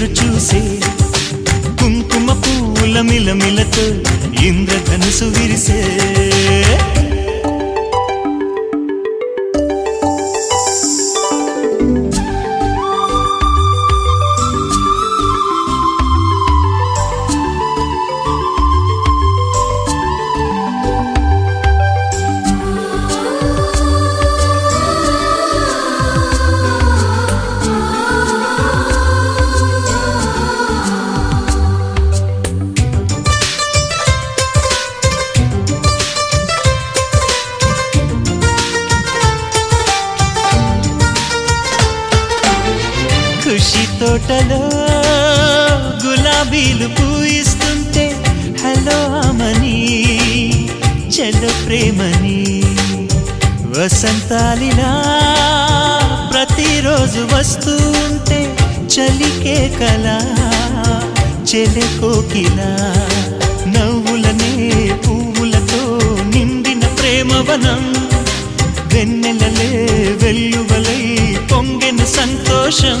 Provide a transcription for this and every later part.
ఎదురు చూసే కుంకుమ పూల మిలమిలతో ఇంద్రధనుసు విరిసే. పిలుపు పూయిస్తుంటే హలో అమని చెల్ల ప్రేమని వసంతాలిలా ప్రతిరోజు వస్తూ ఉంటే చలికే కలా చెలె కోకిలా నవ్వులనే పువ్వులతో నిండిన ప్రేమవనం వెన్నెలలే వెల్లువలై పొంగిన సంతోషం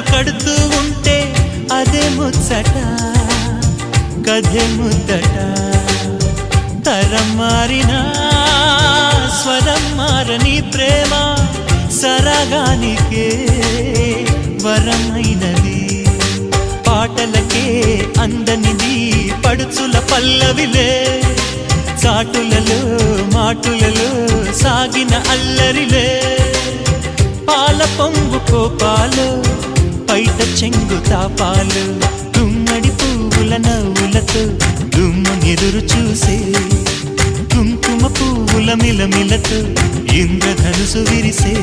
ఎదే కడుతూ ఉంటే అదే ముచ్చట కథే ముద్దట. తరం మారినా స్వరం మారని ప్రేమ సరగానికే వరమైనది. పాటలకే అందనిది పడుచుల పల్లవిలే చాటులలో మాటులలో సాగిన అల్లరిలే. పాల పొంగు కోపాలు పైట చెంగు తాపాలు గుమ్మడి పువ్వుల నవ్వులతో గుమ్మనెదురు చూసే కుంకుమ పువ్వుల మిలమిలతో ఇంద్రధనుసు విరిసే.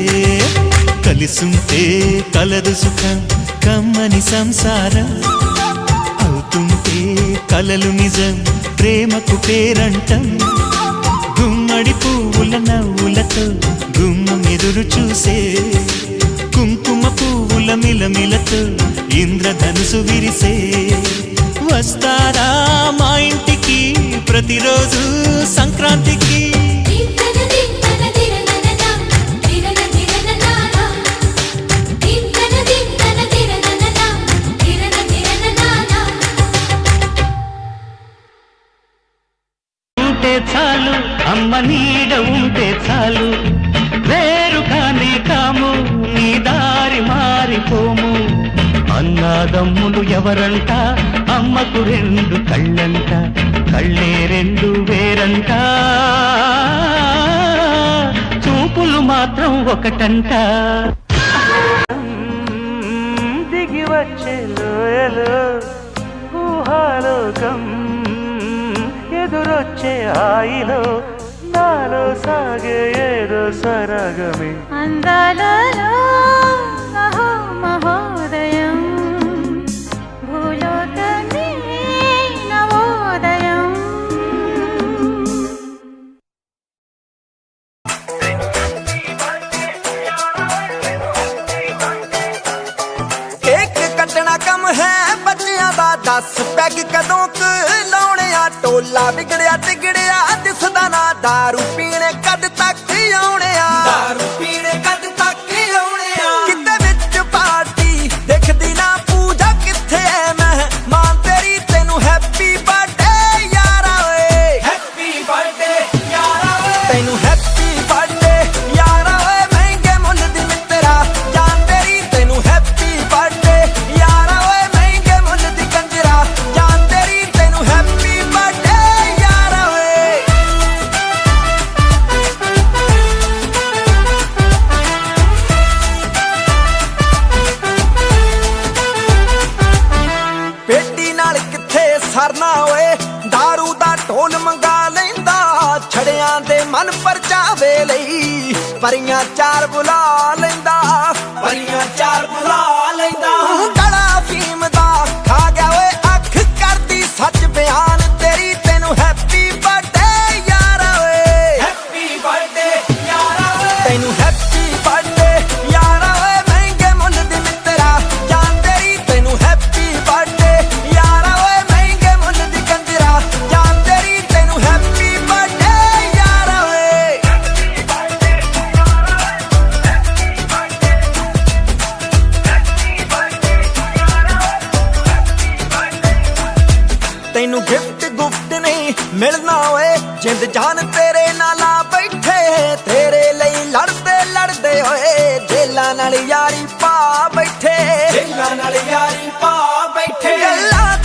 కలిసుంటే కలదు సుఖం కమ్మని సంసారం. అవుతుంటే కలలు నిజం ప్రేమకు పేరంటం. గుమ్మడి పువ్వుల నవ్వులతో గుమ్మం ఎదురు చూసే కుంకుమ పువ్వుల మిలమిలతో ఇంద్రధనుసు విరిసే వస్తారా మా ఇంటికి? ప్రతిరోజు సంక్రాంతికి. చాలు అమ్మ నీడ ఉంటే చాలు. అన్నాదమ్ములు ఎవరంట? అమ్మకు రెండు కళ్ళంట కళ్ళే రెండు వేరంట. చూపులు మాత్రం ఒకటంట. దిగి వచ్చే లోయలో ఊహాలోకం ఎదురొచ్చే హాయిలో నాలో సాగే ఏదో సరగమే. అందాలలో ਦੱਸ ਪੈਗ ਕਦੋਂ ਕ ਲਾਉਣਿਆ ਟੋਲਾ ਵਿਗੜਿਆ ਟਿਗੜਿਆ ਦਿਸਦਾ ਨਾ दारू ਸਰਨਾ ਓਏ दारू ਦਾ ਢੋਲ ਮੰਗਾ ਲੈਂਦਾ ਛੜਿਆਂ ਦੇ ਮਨ ਪਰਚਾਵੇ ਲਈ। ਪਰੀਆਂ ਚਾਰ ਬੁਲਾ ਲੈਂਦਾ ਪਰੀਆਂ ਚਾਰ ਬੁਲਾ ਲੈਂਦਾ। ਗਲਾ ਫੀਮ ਦਾ ਖਾ ਗਿਆ ਓਏ ਅੱਖ ਕਰਦੀ ਸੱਚ ਬਿਆਨ। ਤੇਰੀ ਤੈਨੂੰ ਹੈਪੀ ਬਰਥਡੇ ਯਾਰਾ ਓਏ। ਹੈਪੀ ਬਰਥਡੇ ਯਾਰਾ ਓਏ। ਤੈਨੂੰ ਹੈਪੀ ਮਿਲਣਾ ਓਏ ਜਿੰਦ ਜਾਨ ਤੇਰੇ ਨਾਲ ਆ ਬੈਠੇ। ਤੇਰੇ ਲਈ ਲੜਦੇ ਲੜਦੇ ਓਏ ਜੇਲਾਂ ਨਾਲ ਯਾਰੀ ਪਾ ਬੈਠੇ। ਜੇਲਾਂ ਨਾਲ ਯਾਰੀ ਪਾ ਬੈਠੇ। ਗੱਲਾਂ